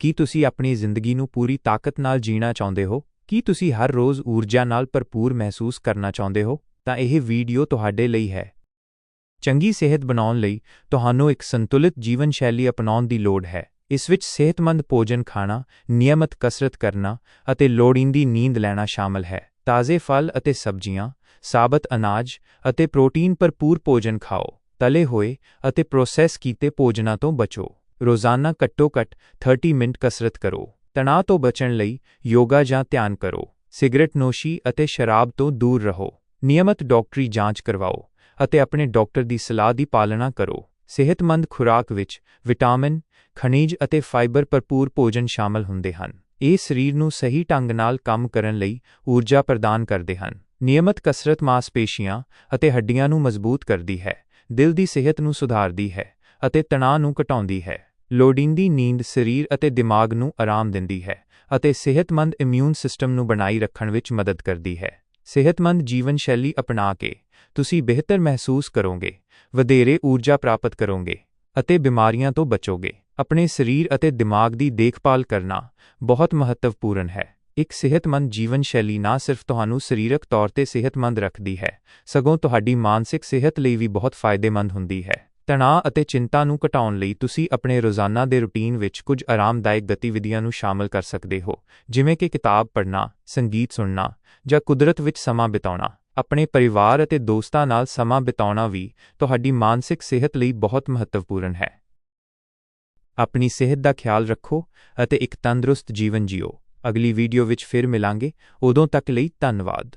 ਕੀ ਤੁਸੀਂ ਆਪਣੀ ਜ਼ਿੰਦਗੀ ਨੂੰ ਪੂਰੀ ਤਾਕਤ ਨਾਲ ਜੀਣਾ ਚਾਹੁੰਦੇ ਹੋ? ਕੀ ਤੁਸੀਂ ਹਰ ਰੋਜ਼ ਊਰਜਾ ਨਾਲ ਭਰਪੂਰ ਮਹਿਸੂਸ ਕਰਨਾ ਚਾਹੁੰਦੇ ਹੋ? ਤਾਂ ਇਹ ਵੀਡੀਓ ਤੁਹਾਡੇ ਲਈ ਹੈ। ਚੰਗੀ ਸਿਹਤ ਬਣਾਉਣ ਲਈ ਤੁਹਾਨੂੰ ਇੱਕ ਸੰਤੁਲਿਤ ਜੀਵਨ ਸ਼ੈਲੀ ਅਪਣਾਉਣ ਦੀ ਲੋੜ ਹੈ। ਇਸ ਵਿੱਚ ਸਿਹਤਮੰਦ ਭੋਜਨ ਖਾਣਾ, ਨਿਯਮਤ ਕਸਰਤ ਕਰਨਾ ਅਤੇ ਲੋੜੀਂਦੀ ਨੀਂਦ ਲੈਣਾ ਸ਼ਾਮਲ ਹੈ। ਤਾਜ਼ੇ ਫਲ ਅਤੇ ਸਬਜ਼ੀਆਂ, ਸਾਬਤ ਅਨਾਜ ਅਤੇ ਪ੍ਰੋਟੀਨ ਭਰਪੂਰ ਭੋਜਨ ਖਾਓ। ਤਲੇ ਹੋਏ ਅਤੇ ਪ੍ਰੋਸੈਸ ਕੀਤੇ ਭੋਜਨਾਂ ਤੋਂ ਬਚੋ। ਰੋਜ਼ਾਨਾ ਘੱਟੋ-ਘੱਟ 30 ਮਿੰਟ ਕਸਰਤ ਕਰੋ। ਤਣਾਅ ਤੋਂ ਬਚਣ ਲਈ ਯੋਗਾ ਜਾਂ ਧਿਆਨ ਕਰੋ। ਸਿਗਰਟ ਨੋਸ਼ੀ ਅਤੇ ਸ਼ਰਾਬ ਤੋਂ ਦੂਰ ਰਹੋ। ਨਿਯਮਤ ਡਾਕਟਰੀ ਜਾਂਚ ਕਰਵਾਓ ਅਤੇ ਆਪਣੇ ਡਾਕਟਰ ਦੀ ਸਲਾਹ ਦੀ ਪਾਲਣਾ ਕਰੋ। ਸਿਹਤਮੰਦ ਖੁਰਾਕ ਵਿੱਚ ਵਿਟਾਮਿਨ, ਖਣਿਜ ਅਤੇ ਫਾਈਬਰ ਭਰਪੂਰ ਭੋਜਨ ਸ਼ਾਮਲ ਹੁੰਦੇ ਹਨ। ਇਹ ਸਰੀਰ ਨੂੰ ਸਹੀ ਢੰਗ ਨਾਲ ਕੰਮ ਕਰਨ ਲਈ ਊਰਜਾ ਪ੍ਰਦਾਨ ਕਰਦੇ ਹਨ। ਨਿਯਮਤ ਕਸਰਤ ਮਾਸਪੇਸ਼ੀਆਂ ਅਤੇ ਹੱਡੀਆਂ ਨੂੰ ਮਜ਼ਬੂਤ ਕਰਦੀ ਹੈ। ਦਿਲ ਦੀ ਸਿਹਤ ਨੂੰ ਸੁਧਾਰਦੀ ਹੈ ਅਤੇ ਤਣਾਅ ਨੂੰ ਘਟਾਉਂਦੀ ਹੈ। ਲੋੜੀਂਦੀ ਨੀਂਦ ਸਰੀਰ ਅਤੇ ਦਿਮਾਗ ਨੂੰ ਆਰਾਮ ਦਿੰਦੀ ਹੈ ਅਤੇ ਸਿਹਤਮੰਦ ਇਮਿਊਨ ਸਿਸਟਮ ਨੂੰ ਬਣਾਈ ਰੱਖਣ ਵਿੱਚ ਮਦਦ ਕਰਦੀ ਹੈ। ਸਿਹਤਮੰਦ ਜੀਵਨ ਸ਼ੈਲੀ ਅਪਣਾ ਕੇ ਤੁਸੀਂ ਬਿਹਤਰ ਮਹਿਸੂਸ ਕਰੋਗੇ, ਵਧੇਰੇ ਊਰਜਾ ਪ੍ਰਾਪਤ ਕਰੋਗੇ ਅਤੇ ਬਿਮਾਰੀਆਂ ਤੋਂ ਬਚੋਗੇ। ਆਪਣੇ ਸਰੀਰ ਅਤੇ ਦਿਮਾਗ ਦੀ ਦੇਖਭਾਲ ਕਰਨਾ ਬਹੁਤ ਮਹੱਤਵਪੂਰਨ ਹੈ। ਇੱਕ ਸਿਹਤਮੰਦ ਜੀਵਨ ਸ਼ੈਲੀ ਨਾ ਸਿਰਫ ਤੁਹਾਨੂੰ ਸਰੀਰਕ ਤੌਰ ਤੇ ਸਿਹਤਮੰਦ ਰੱਖਦੀ ਹੈ, ਸਗੋਂ ਤੁਹਾਡੀ ਮਾਨਸਿਕ ਸਿਹਤ ਲਈ ਵੀ ਬਹੁਤ ਫਾਇਦੇਮੰਦ ਹੁੰਦੀ ਹੈ। ਤਣਾਅ ਅਤੇ ਚਿੰਤਾ ਨੂੰ ਘਟਾਉਣ ਲਈ ਤੁਸੀਂ ਆਪਣੇ ਰੋਜ਼ਾਨਾ ਦੇ ਰੁਟੀਨ ਵਿੱਚ ਕੁਝ ਆਰਾਮਦਾਇਕ ਗਤੀਵਿਧੀਆਂ ਨੂੰ ਸ਼ਾਮਲ ਕਰ ਸਕਦੇ ਹੋ, ਜਿਵੇਂ ਕਿ ਕਿਤਾਬ ਪੜ੍ਹਨਾ, ਸੰਗੀਤ ਸੁਣਨਾ ਜਾਂ ਕੁਦਰਤ ਵਿੱਚ ਸਮਾਂ ਬਿਤਾਉਣਾ। ਆਪਣੇ ਪਰਿਵਾਰ ਅਤੇ ਦੋਸਤਾਂ ਨਾਲ ਸਮਾਂ ਬਿਤਾਉਣਾ ਵੀ ਤੁਹਾਡੀ ਮਾਨਸਿਕ ਸਿਹਤ ਲਈ ਬਹੁਤ ਮਹੱਤਵਪੂਰਨ ਹੈ। ਆਪਣੀ ਸਿਹਤ ਦਾ ਖਿਆਲ ਰੱਖੋ ਅਤੇ ਇੱਕ ਤੰਦਰੁਸਤ ਜੀਵਨ ਜਿਓ। ਅਗਲੀ ਵੀਡੀਓ ਵਿੱਚ ਫਿਰ ਮਿਲਾਂਗੇ। ਉਦੋਂ ਤੱਕ ਲਈ ਧੰਨਵਾਦ।